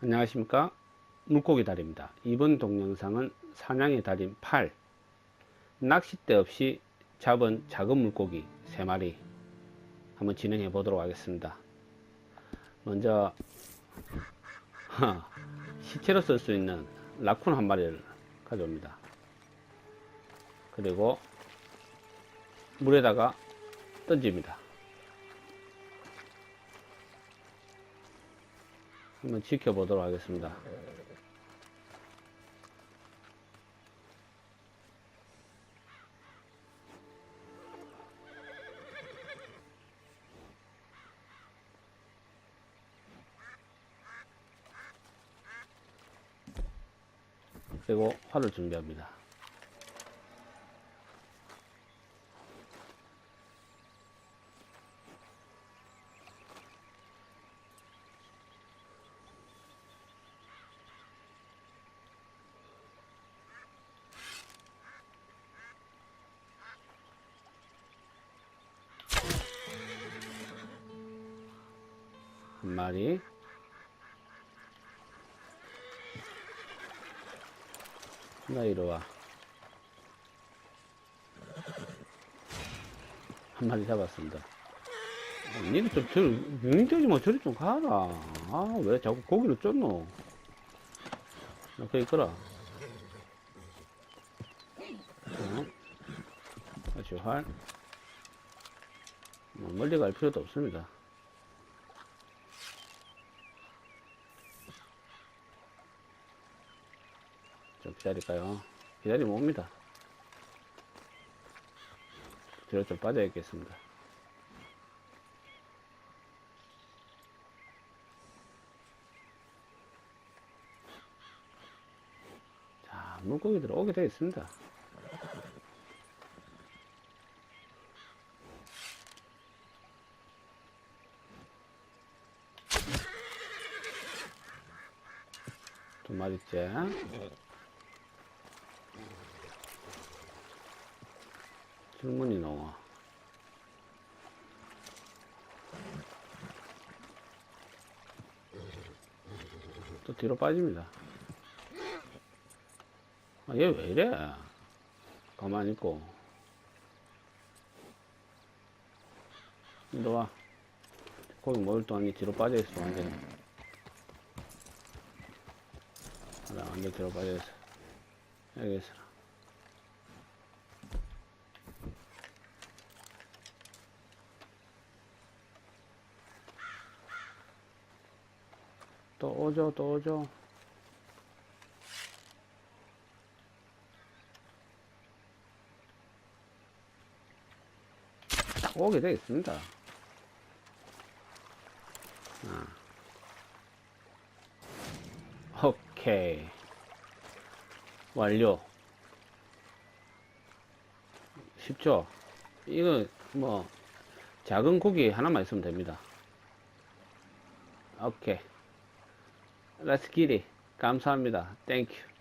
안녕하십니까? 물고기 달입니다. 이번 동영상은 사냥의 달인 8 낚싯대 없이 잡은 작은 물고기 3마리 한번 진행해 보도록 하겠습니다. 먼저 시체로 쓸 수 있는 라쿤 한 마리를 가져옵니다. 그리고 물에다가 던집니다 한번 지켜보도록 하겠습니다. 그리고 활을 준비합니다. 한 마리 나 이리 와. 한 마리 잡았습니다. 아, 니는 좀 저리, 유인되지 마. 저리 좀 가라. 아, 왜 자꾸 고기를 쫓노? 이렇게 있거라. 어? 다시 활. 뭐 멀리 갈 필요도 없습니다. 좀 기다릴까요? 기다리면 옵니다. 뒤로 좀 빠져야겠습니다. 자, 물고기들 오게 되어 있습니다. 두 마리째. 질문이 나와. 또 뒤로 빠집니다. 아, 얘 왜 이래? 가만히 있고. 이리 와. 거기 모일 동안 이 뒤로 빠져있어, 완전히. 나 완전 뒤로 빠져있어. 여기 있어. 또 오죠, 또 오죠. 딱 오게 되어 있습니다. 아. 오케이. 완료. 쉽죠? 이거 뭐 작은 고기 하나만 있으면 됩니다. 오케이. Let's get it. 감사합니다. Thank you.